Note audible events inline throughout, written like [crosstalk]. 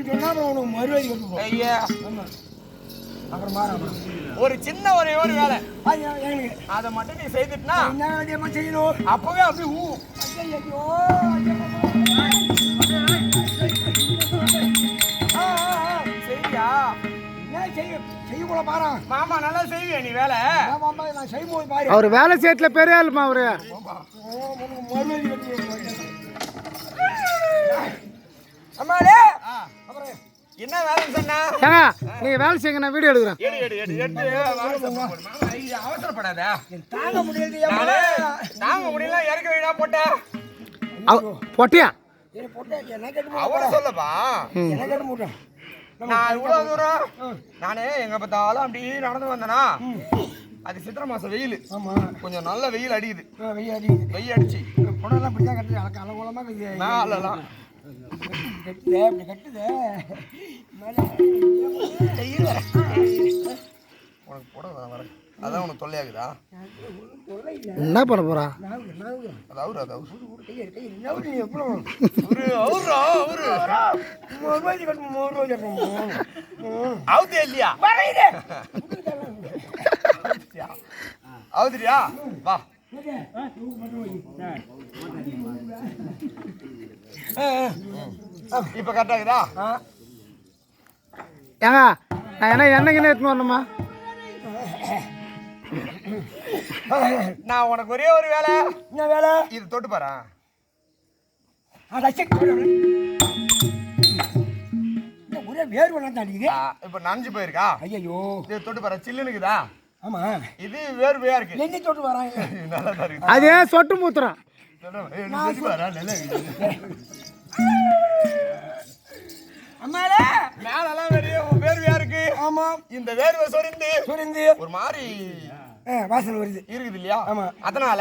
அப்படின்னு சொன்னா அப்புறம் உனக்கு மறுவாதி கட்டுப்போம் ஐயா. ஆமா. அப்புறம் மாறாம ஒரு சின்ன ஒரே ஒரு வேலை. அதை மட்டும் நீ செய்துட்டுனா என்ன செய்யணும்? அப்பவே அப்படி ஊ. சரியா என்ன செய்ய செய்யக்கூட பாரா. மாமா நல்லா செய்வியா நீ வேலை? மாமா நான் செய்யும்போது பாரு. அவர் வேலை சேட்டில் பெரிய ஆளுமா அவரு. என்ன வேலைன்னு சொன்னா? ஏங்க நீங்க வேலை செய்யுங்க நான் வீடியோ எடுக்கிறேன். எடு எடு எடு எடுத்து வாங்க மாமா, ஐயா, அவசரப்படாத. தாங்க முடியாது நானு தாங்க முடியல இறக்க வீடா போட்ட? பொட்டியா? கட்டு அவரு சொல்லப்பா என்ன கட்டு நான் இவ்வளவு தூரம் நானே எங்க பார்த்தாலும் அப்படியே நடந்து வந்தேனா அது சித்திரை மாசம் வெயில். ஆமா. கொஞ்சம் நல்ல வெயில் அடிக்குது. ஆ, வெய்ய அடிக்குது. வெயில் அடிச்சு. புடவெல்லாம் இப்படி தான் கட்டுது. அலக்க அலங்கோலமாக கட்டுது மேலலாம் கட்டுதே உனக்கு போட வர வர அதான் உனக்கு தொல்லையாகுதா? தொல்லை இல்லை என்ன பண்ண போறா? அது அவரு அது அவரு. ஒரு எவ்வளோ அவரு அவரா? அவரு. மூணு ரூபாய்க்கு கட்டணும் மூணு ரூபாய் கட்டணும் அவுத்தியா இல்லையா அவுதிரியா வா. இப்ப கரெக்டாகுதா ஏங்க நான் என்ன எண்ணெய்க்கு எடுத்துன்னு வரணுமா? நான் உனக்கு ஒரே ஒரு வேலை. என்ன வேலை? இது தொட்டு பாரு. ஒரே வேர்வெல்லாம் தாண்டிக்குது இப்ப நனைஞ்சு போயிருக்கா? ஐயோ இது தொட்டு பாரு சில்லுனுக்குதா ஆமா. இது வேர்வையா இருக்கு. எண்ணி தொட்டு வராங்க. நல்லா தான் இருக்கு. அதே சொட்டு. அம்மாடே மேலெல்லாம் வெளியே வேர்வையா இருக்கு. ஆமா. இந்த வேர்வை சொரிந்து சுரிந்து. ஒரு மாதிரி வாசனை வருது. இருக்குது இல்லையா? ஆமா. அதனால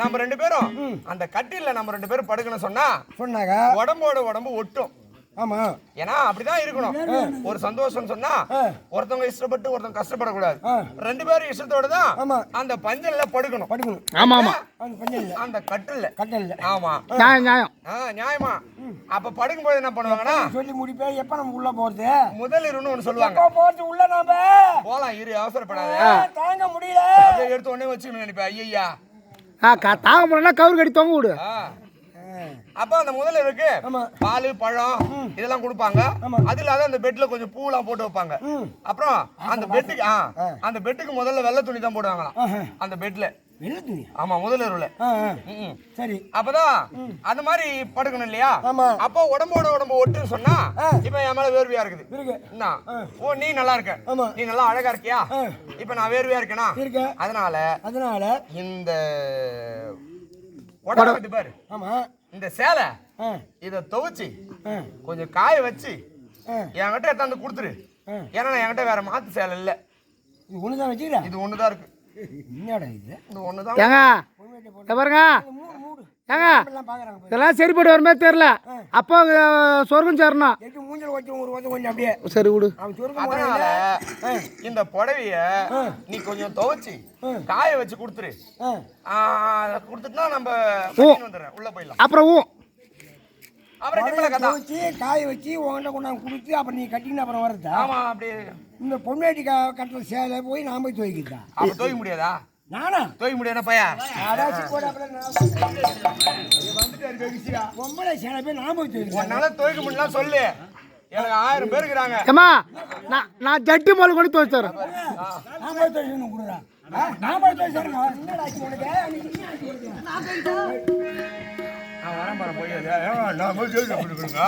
நம்ம ரெண்டு பேரும் அந்த கட்டில்ல நம்ம ரெண்டு பேரும் படுக்கணும் சொன்னா சொன்னாங்க உடம்போட உடம்பு ஒட்டும். ஆமா. ஏன்னா அப்படிதான் இருக்கணும். ஒரு சந்தோஷம் சொன்னா ஒருத்தவங்க இஷ்டப்பட்டு ஒருத்தவங்க கஷ்டப்படக்கூடாது. ரெண்டு பேரும் இஷ்டத்தோட தான் ஆமா. அந்த பஞ்சல்ல படுக்கணும். படுக்கணும். ஆமா ஆமா. அந்த அந்த கட்டில்ல. கட்டல ஆமா. நியாயம் நியாயம். நியாயமா. அப்ப படுக்கும்போது என்ன பண்ணுவாங்கன்னா சொல்லி முடிப்பேன் எப்ப நம்ம உள்ள போறது? முதல் இருன்னு ஒண்ணு சொல்லுவாங்க. போறது உள்ள நாம? போலாம் இரு அவசரப்படாத. தாங்க முடியல. எடுத்து உடனே வச்சுக்கணும் நினைப்பேன். ஐயா ஆ கா தாங்க முடியலன்னா கவுரு கட்டி தொங்க விடு. அப்ப அந்த முதல்ல இருக்கு. பால் பழம் இதெல்லாம் கொடுப்பாங்க. அது இல்லாத அந்த பெட்ல கொஞ்சம் பூலாம் போட்டு வைப்பாங்க. அப்புறம் அந்த பெட்டுக்கு அந்த பெட்டுக்கு முதல்ல வெள்ளை துணி தான் போடுவாங்களாம். ஆஹா. அந்த பெட்ல. வெள்ள துணி ஆமா முதல்ல இருல. சரி. அப்பதான் அந்த மாதிரி படுக்கணும் இல்லையா. அப்போ உடம்போட உடம்பு ஒட்டுன்னு சொன்னா. இப்ப என் மேல வேர்வையா இருக்குது? ஓ நீ நல்லா இருக்க. நீ நல்லா அழகா இருக்கியா. இப்ப நான் வேர்வையா இருக்கேனா? இருக்க? அதனால அதனால இந்த உடம்பு பாரு. ஆமா. இந்த சேலை இத துவைச்சு கொஞ்சம் காய வச்சு. என்கிட்ட எடுத்தாந்து கொடுத்துரு. ஏன்னா என்கிட்ட வேற மாத்து சேலை இல்ல. இது ஒண்ணுதான் வச்சுக்கிறா? இது ஒண்ணுதான் இருக்கு. என்னடா இது? இது ஏங்க இங்க பாருங்க. ஏங்க எல்லாம் பாக்குறாங்க பாரு. இதெல்லாம் சரிப்பட்டு வர மாதிரி தெரியல அப்போ சொர்க்கம் சேரணும். எட்டு மூஞ்சல் வச்சு ஒரு வந்து கொஞ்சம் அப்படியே. சரி விடு. இந்த புடவைய நீ கொஞ்சம் துவைச்சு காய வச்சு கொடுத்துரு. ஆ, அதை கொடுத்துட்டுனா நம்ம உள்ள போயிடலாம். அப்புறம் ஊ. காய வச்சு உங்கள்கிட்ட கொண்டாந்து கொடுத்து அப்புறம் நீ கட்டின்னு அப்புறம் வரதா? ஆமா அப்படியே. இந்த பொண்ணாட்டி கட்டுற சேலை போய் நான் போய் துவைக்கிறதா? அப்ப துவைக்க முடியாதா? நானா? துவைக்க முடியாதா பையா? பொம்பளை சேலை போய் துவைக்கிறேன் உன்னால துவைக்க முடியல சொல்லு. எனக்கு ஆயிரம் பேர் இருக்கிறாங்க. ஏம்மா நான் நான் ஜட்டி முதல்ல கொண்டு துவச்சு தரேன். நான் போய் கொடுறா நான் போய் உனக்கு? நான் வரேன் பாரு போய் நான் போய் கொடுக்குறேங்க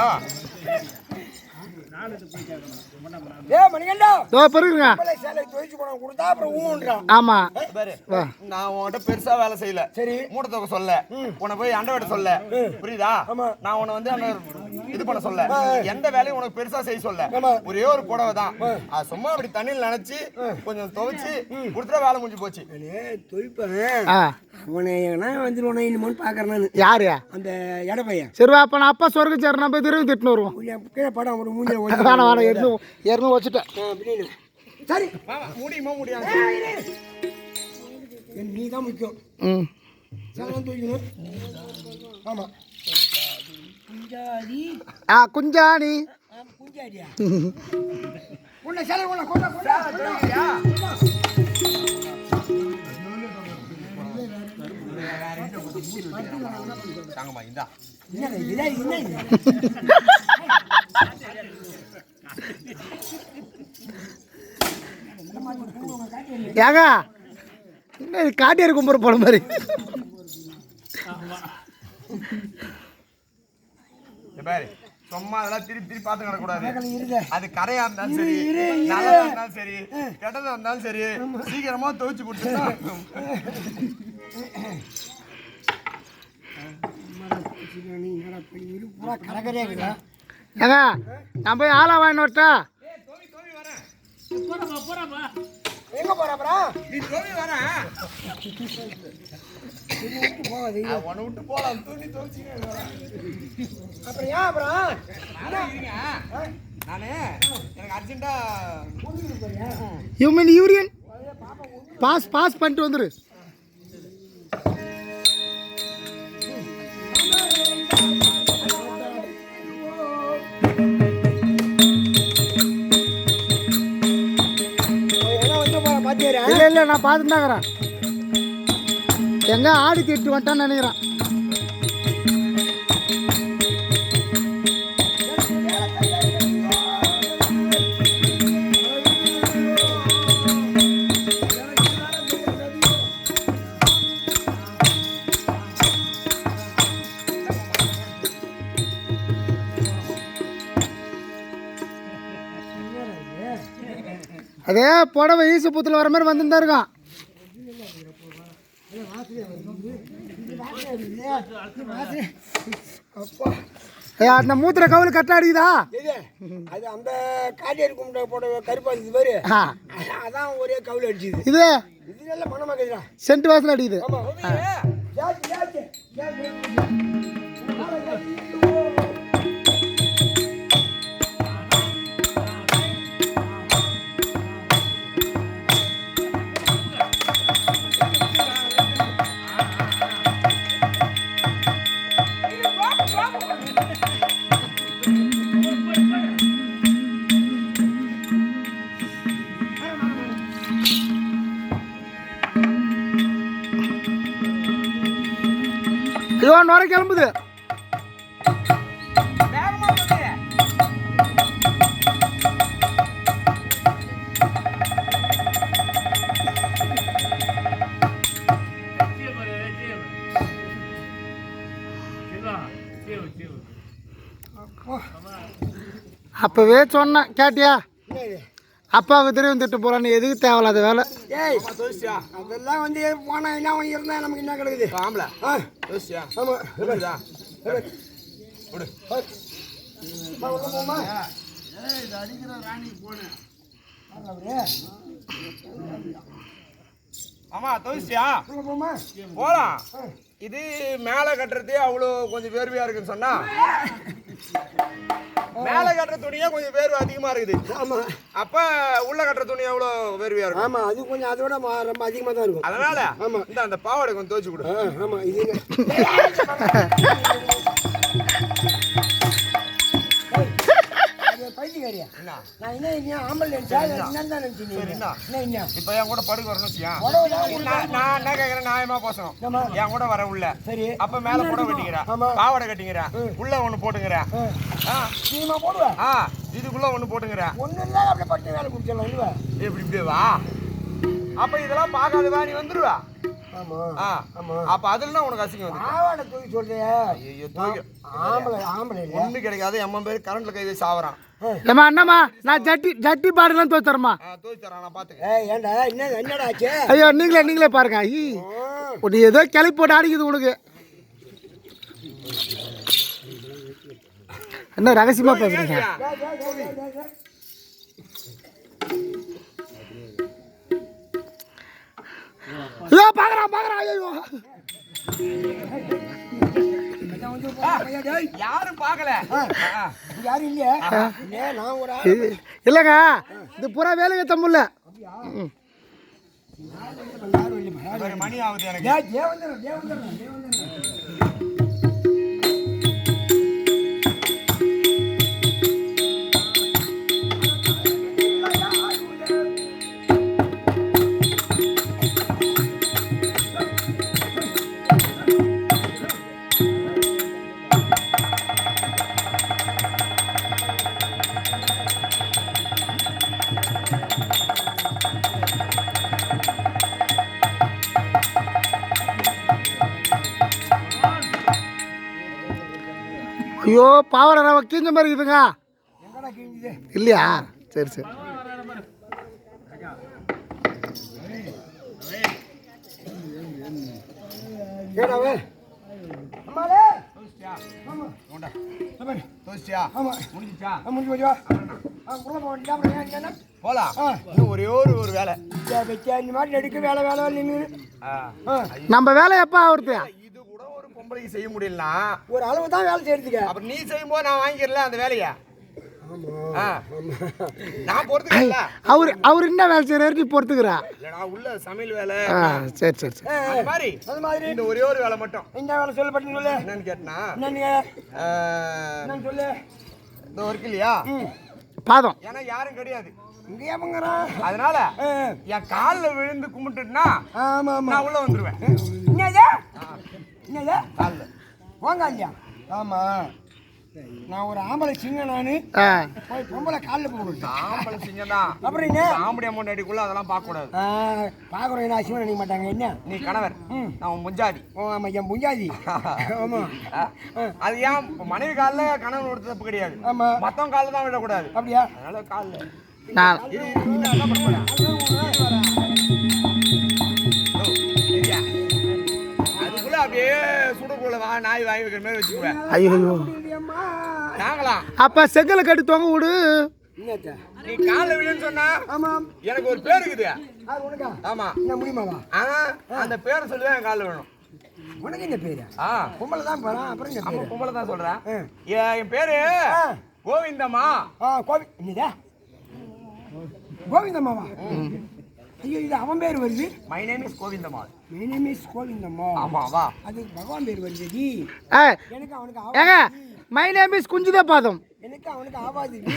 ஆமா. பாரு நான் உன்கிட்ட பெருசா வேலை செய்யல. சரி. மூட்டை தொகை சொல்ல உன்னை போய் அண்டை வெட்ட சொல்ல. புரியுதா? ஆமா. நான் உன்னை வந்து இது பண்ண சொல்ல. எந்த வேலையும் உனக்கு பெருசா செய்ய சொல்ல. ஒரே ஒரு புடவை தான். அது சும்மா அப்படி தண்ணியில் நினைச்சு கொஞ்சம் துவைச்சு கொடுத்துட வேலை முடிஞ்சு போச்சு. யாரு? அந்த எடை பையன் சரி அப்ப நான் அப்பா சொர்க்கம் சேரணும் நம்ம திரும்பி திட்டுன்னு வருவோம். படம் ஒரு மூஞ்சில் வேணாம் வேணாம் எருந்து எருந்து வச்சுட்டேன். சரி. முடியுமா முடியாது என் நீ தான் முக்கியம். ம். சேலம் தூக்கணும் ஆமாம் குஞ்சாதி. ஆ குஞ்சாணி. ஆ குஞ்சாடியா உன்னை சேலை உன்னை கொண்டா கொண்டா கொண்டா. தாங்கம்மா இந்தா? இதே? என்ன இது? [laughs] ஏங்க என்ன இது காட்டியார் கும்புற போல மாதிரி பாரு சும்மா அதெல்லாம் திருப்பி திருப்பி பார்த்து கிடக்கூடாது. அது கரையா இருந்தாலும் சரி. நல்லதா இருந்தாலும் சரி கெட்டதா இருந்தாலும் சரி சீக்கிரமா துவைச்சு கொடுத்துட்டா கரகரையா இருக்குதா? ஏங்க நான் போய் ஆளா வாங்கிட்டு வரட்டா எங்க போற அப்புறம்? நீ துணி வரேன் போகாது. உன்னை விட்டு போலாம் துணி துவைச்சு அப்புறம் ஏன் அப்புறம்? இருங்க நானு எனக்கு அர்ஜென்ட்டா யூ மீன் யூரியன் பாஸ் பாஸ் பண்ணிட்டு வந்துரு இல்லை இல்லை நான் பார்த்துட்டு தாங்கிறேன் எங்க ஆடி திட்டு வந்துட்டான்னு நினைக்கிறேன். அதே புடவை ஈசு புத்துல வர மாதிரி வந்துட்டு தான் இருக்கான் அப்பா. அந்த மூத்திர கவுல் கரெக்டாக அடிக்குதா? அது அந்த காட்டியாரு கும்பிட்ட போட கருப்பா இருந்தது பாரு அதான் ஒரே கவுல அடிச்சுது. இது? இது நல்ல மனமா இருக்குதுடா சென்ட் வாசனை அடிக்குது. கிளம்புது. அப்பவே சொன்னேன் கேட்டியா? அப்பாவுக்கு தெரியும் திட்டு போறான்னு எதுக்கு தேவையில்லாத வேலை? ஏய் தோசியா அதெல்லாம் வந்து போனா என்ன இருந்தா நமக்கு என்ன கிடக்குது? ஆம்பள ஆ. தோசியா ஆமா. வா, உள்ள போமா ஆமா தோசியா? போலாம் இது மேல கட்டுறதே அவ்வளோ கொஞ்சம் வேர்வையா இருக்குன்னு சொன்னா? மேல கட்டுற துணியே கொஞ்சம் வேர்வை அதிகமா இருக்குது. ஆமா. அப்ப உள்ள கட்டுற துணி எவ்வளோ வேர்வையா இருக்கும்? ஆமா அது கொஞ்சம் அதோட மா- ரொம்ப அதிகமா தான் இருக்கும். அதனால ஆமா. இந்த அந்த பாவாடை கொஞ்சம் துவைச்சு கொடு. ஆ, ஆமா இது [laughs] என்ன? நான் என்ன என்ன ஆம்பல் நினைச்சா என்னன்னு தான் நினைச்சீங்க. என்ன என்ன இப்ப என் கூட படுக்க வரணும் வச்சியா நான் என்ன கேக்குறேன்? நியாயமா பேசணும். என் கூட வர உள்ள. சரி. அப்ப மேல புடவை வெட்டிக்கிறேன். பாவாடை கட்டிக்கிறேன். உள்ள ஒண்ணு போட்டுக்கிறேன். சீமா போடுவேன் ஆ. இதுக்குள்ள ஒண்ணு போட்டுக்கிறேன். ஒண்ணு இல்ல அப்படியே பட்டு வேலை குடிச்சிடலாம் இல்லையா இப்படி வா. அப்ப இதெல்லாம் பார்க்காதவா நீ ஆமா அப்ப அதுல உனக்கு அசிங்கம் வந்து ஆவாட தூக்கி சொல்றியா? ஐயோ தூக்கி. ஆம்பளை ஆம்பளை ஒண்ணு கிடைக்காது எம்மன் பேர் கரண்ட்ல கை வச்சு சாவறான். ஏம்மா அண்ணம்மா நான் ஜட்டி ஜட்டி பாடுலாம் தோத்துறேம்மா தூக்கி தரான் நான் பாத்துக்க ஏய் ஏன்டா என்ன என்னடா ஆச்சு? ஐயோ நீங்களே நீங்களே பாருங்க. ஐ ஏதோ கிளப்பி போட்டு அடிக்குது உனக்கு. என்ன ரகசியமா பேசுறீங்க? ஐயோ பாக்குறான் பாக்குறான். ஐயோ யாரும் பார்க்கல. ஆ. யாரும் இல்லையா? இல்லையா நான் ஐயோ பாவட ரவை கீஞ்ச மாதிரி இருக்குதுங்க. இல்லையா? சரி சரி. ஒரே ஒரு ஒரு வேலை. வச்சா இந்த மாதிரி எடுக்க வேலை வேலை நின்று ஆ. ஆ. நம்ம வேலை எப்போ ஆகுறது பொம்பளைக்கு செய்ய முடியலனா? ஒரு அளவு தான் வேலை செய்யறதுக்கு. அப்புறம் நீ செய்யும் போது நான் வாங்கிக்கிறல அந்த வேலையை? அவர் அவர் என்ன வேலை செய்கிறாரு நீ பொறுத்துக்கிறா. உள்ள சமையல் வேலை. சரி சரி சரி. அது மாதிரி அது மாதிரி. இந்த ஒரே ஒரு வேலை மட்டும். இந்த வேலை சொல்லு பட்டு சொல்லு. என்னன்னு கேட்டனா? என்னன்னு சொல்லு. இந்த ஒர்க் இல்லையா? பாதம். ஏன்னா யாரும் கிடையாது. அதனால என் காலில் விழுந்து ஆமா நான் உள்ள வந்துருவேன். என்னது காலில். போங்க ஐயா. ஆமா. நான் ஒரு ஆம்பளை சிங்க நானு. போய் பொம்பளை காலில் போட்டு ஆம்பளை சிங்கதான் அப்புறம் என்ன? ஆம்பளை அமௌண்ட் அடிக்குள்ள அதெல்லாம் பார்க்க கூடாது பார்க்குறோம் என்ன அசிவம் நினைக்க மாட்டாங்க? என்ன? நீ கணவர். நான் உன் முஞ்சாதி. ஓ ஆமா என் புஞ்சாதி [laughs] ஆமா. ஆ? அது ஏன்? மனைவி காலில் கணவன் கொடுத்த தப்பு கிடையாது. ஆமா. மத்தவங்க காலில் தான் விடக்கூடாது. அப்படியா? அதனால காலில். நான் நாய் வாங்கி வைக்கிற மாதிரி வச்சுக்குவேன். ஐயோ. அம்மா நாங்களாம் அப்போ செங்கலை கட்டி தொங்க விடு நீ காலில் விழுன்னு சொன்னா ஆமாம் எனக்கு ஒரு பேர் இருக்குது. அது உனக்கா? ஆமா. என்ன முடியுமாவா ஆனா அந்த பேரை சொல்லி தான் என் காலில் விழணும். உனக்கு என்ன பேரு? ஆ. பொம்பளை தான் போறான் அப்புறம் என்ன பேரு? பொம்பளை தான் சொல்றேன். என் பேரு. கோவிந்தம்மா. கோவி என்னதா? கோவிந்தம்மாவா? ஐயோ இது அவன் பேர் வருது. My name is Govindamma my name is Govindamma ஆமா வா. அது பகவான் பேர் வருது டி. ஏ எனக்கு அவனுக்கு ஏங்க மை நேம் இஸ் குஞ்சுதே பாதம் எனக்கு அவனுக்கு ஆவாது டி.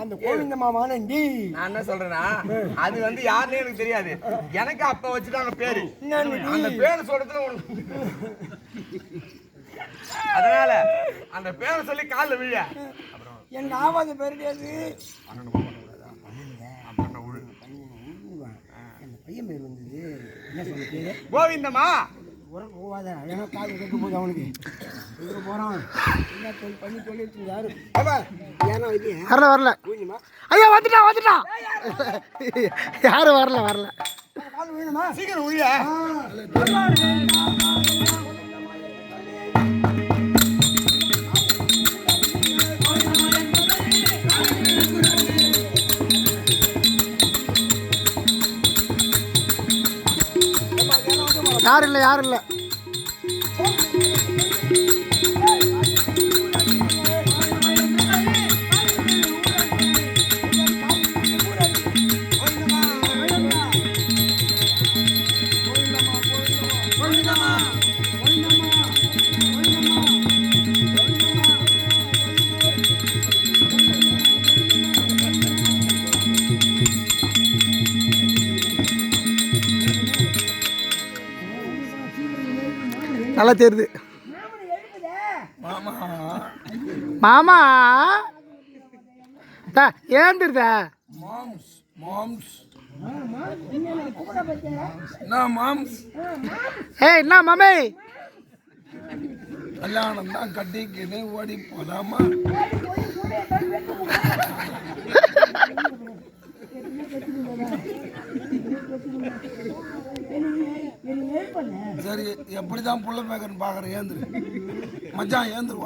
அந்த கோவிந்தம்மா வானண்டி நான் என்ன சொல்றேன்னா அது வந்து யாருன்னு எனக்கு தெரியாது. எனக்கு அப்ப வச்சுட்டாங்க பேரு. என்னன்னு டி? அந்த பேர் சொல்றதுல உனக்கு அதனால அந்த பேரை சொல்லி காலில் விழ. எனக்கு ஆவாத பேர் அது அந்த பையன் பேர் வந்தது. என்ன சொல்ல பேரு கோவிந்தம்மா உரம் போவாத. ஏன்னா காது கேட்க போகுது அவனுக்கு. எங்கே போகிறான் என்ன சொல்லி பண்ணி சொல்லிட்டு யாரு? ஏப்பா ஏன்னா இது வரல வரல. பூஜிமா ஐயா வந்துட்டான் வந்துட்டான் யாரும் வரல வரல. கால் வேணுமா? சீக்கிரம் உள்ள யாரும் இல்லை யாரும் இல்லை? நல்லா தெரியுது மாமா. தா ஏந்திருதா? மாம்ஸ் மாம்ஸ். நான் மாம்ஸ்? ஏய் என்ன மாமே? கல்யாணம் தான் கட்டிக்கின்னு ஓடி போலாமா? சரி எப்படி தான் புள்ள பேக்கன்னு பார்க்குறேன் ஏந்துரு. மச்சான் ஏந்துருவா.